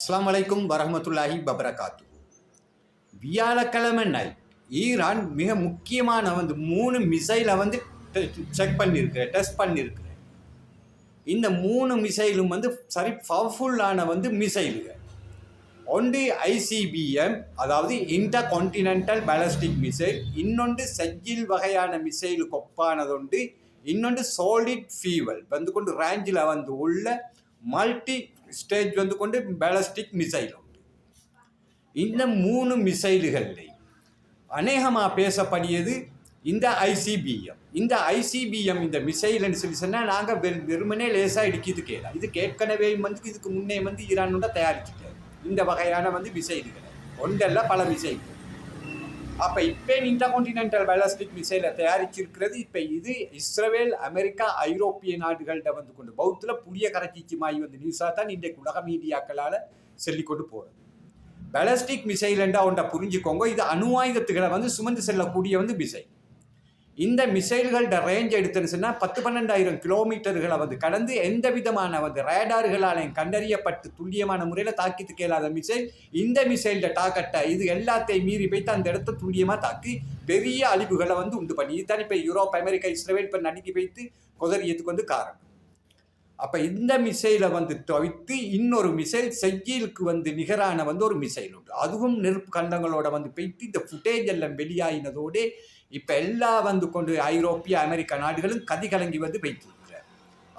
அஸ்லாம் வலைக்கும் வரமத்துல்லாஹி பபரகாத்து வியாழக்கிழமை நைட் ஈரான் மிக முக்கியமான வந்து மூணு மிசைலை வந்து செக் பண்ணியிருக்கு டெஸ்ட் பண்ணியிருக்கு இந்த மூணு மிசைலும் வந்து சரி பவர்ஃபுல்லான வந்து மிசைலுகள் ஒன்று ஐசிபிஎம் அதாவது இன்டர் கான்டினென்டல் பேலஸ்டிக் மிசைல் இன்னொன்று செஜில் வகையான மிசைலுக்கு ஒப்பானதுண்டு இன்னொன்று சாலிட் ஃபீவல் வந்து கொண்டு ரேஞ்சில் வந்து உள்ள மல்டி ஸ்டேஜ் வந்து கொண்டு பேலஸ்டிக் மிசைல் உண்டு. இந்த மூணு மிசைல்களில் அநேகமாக பேசப்படியது இந்த ஐசிபிஎம் இந்த ஐசிபிஎம் இந்த மிசைல்னு சொல்லி சொன்னால் நாங்கள் வெறும் வெறுமனே லேசாக இடிக்கிது கேட்கலாம் இது ஏற்கனவே வந்து இதுக்கு முன்னே வந்து ஈரானோட தயாரிச்சுட்டாரு இந்த வகையான வந்து மிசைல்கள் ஒன்றல்ல பல மிசைல்கள் அப்போ இப்போ இன்டர்கான்டினென்டல் பேலஸ்டிக் மிசைலை தயாரிச்சிருக்கிறது. இப்போ இது இஸ்ரேல் அமெரிக்கா ஐரோப்பிய நாடுகள்கிட்ட வந்து கொண்டு பௌத்தில் புளிய கரைச்சிச்சு மாறி வந்து நியூஸாக தான் இன்றைக்கு உலக மீடியாக்களால் சொல்லிக்கொண்டு போகிறது பேலஸ்டிக் மிசைல்ண்டா ஒன்றை புரிஞ்சுக்கோங்க. இது அணு ஆயுதத்துகளை வந்து சுமந்து செல்லக்கூடிய வந்து மிசைல் இந்த மிசைல்களோட ரேஞ்ச் எடுத்துன்னு சொன்னால் பத்து பன்னெண்டாயிரம் கிலோமீட்டர்களை வந்து கடந்து எந்த விதமான வந்து ரேடார்களாலையும் கண்டறியப்பட்டு துல்லியமான முறையில் தாக்கித்து கேளாத மிசைல் இந்த மிசைல்ட டாக்கட்டை இது எல்லாத்தையும் மீறி போய்த்து அந்த இடத்த துல்லியமாக தாக்கி பெரிய அழிவுகளை வந்து உண்டு பண்ணி இதுதான் இப்போ யூரோப் அமெரிக்கா இஸ்ரேல் இப்போ நடுக்கி வைத்து குதறியதுக்கு வந்து காரணம். அப்போ இந்த மிசைலை வந்து தவிர்த்து இன்னொரு மிசைல் செய்யலுக்கு வந்து நிகரான வந்து ஒரு மிசைல் உண்டு. அதுவும் நெருப்பு கண்டங்களோட வந்து போயிட்டு இந்த ஃபுட்டேஜ் எல்லாம் வெளியாயினதோடே இப்போ எல்லா வந்து கொண்டு ஐரோப்பிய அமெரிக்க நாடுகளும் கதி கலங்கி வந்து வைத்திருக்கிறார்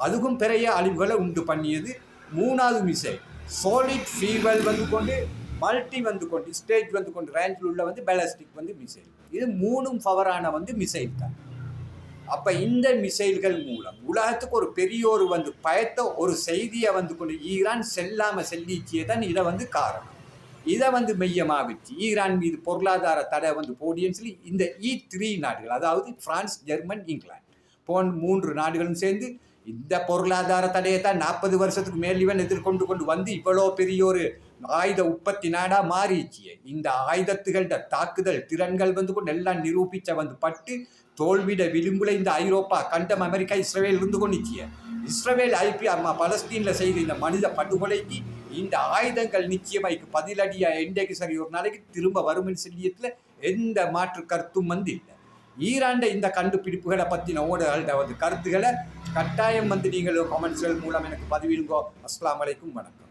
அதுவும் பெரிய அழிவுகளை உண்டு பண்ணியது மூணாவது மிசைல். சோலிட் ஃபீவல் வந்து கொண்டு மல்டி வந்து கொண்டு ஸ்டேஜ் வந்து கொண்டு ரேஞ்சில் உள்ள வந்து பேலஸ்டிக் வந்து மிசைல். இது மூணும் பவரான வந்து மிசைல் தான். அப்போ இந்த மிசைல்கள் மூலம் உலகத்துக்கு ஒரு பெரிய ஒரு வந்து பயத்த ஒரு செய்தியை வந்து கொண்டு ஈரான் செல்லாமல் செல்லிச்சியே தான் இதை வந்து காரணம். இதை வந்து மையமாக வச்சு ஈரான் மீது பொருளாதார தடை வந்து போடியன்னு சொல்லி இந்த e இ த்ரீ நாடுகள் அதாவது பிரான்ஸ் ஜெர்மன் இங்கிலாந்து போன் மூன்று நாடுகளும் சேர்ந்து இந்த பொருளாதார தடையை தான் நாற்பது வருஷத்துக்கு மேல் இவன் எதிர்கொண்டு கொண்டு வந்து இவ்வளோ பெரிய ஒரு ஆயுத உற்பத்தி நாடாக மாறிச்சு இந்த ஆயுதத்துகளோட தாக்குதல் திறன்கள் வந்து கொண்டு எல்லாம் நிரூபித்த வந்து பட்டு தோல்விட விளிம்புல இந்த ஐரோப்பா கண்டம் அமெரிக்கா இஸ்ரேல் இருந்து கொண்டுச்சிய இஸ்ரேல் ஐபி அம்மா பலஸ்தீனில் செய்த இந்த மனித படுகொலைக்கு இந்த ஆயுதங்கள் நிச்சயமாய்க்கு பதிலடியா இன்றைக்கு சரி ஒரு நாளைக்கு திரும்ப வரும்னு சொல்லியத்தில் எந்த மாற்று கருத்தும் வந்து இல்லை. ஈராண்ட இந்த கண்டுபிடிப்புகளை பற்றின ஓடுகள வந்து கருத்துக்களை கட்டாயம் வந்து நீங்கள் கமெண்ட்ஸ்கள் மூலம் எனக்கு பதிவிடுங்கோ. அஸ்லாம் வலைக்கும் வணக்கம்.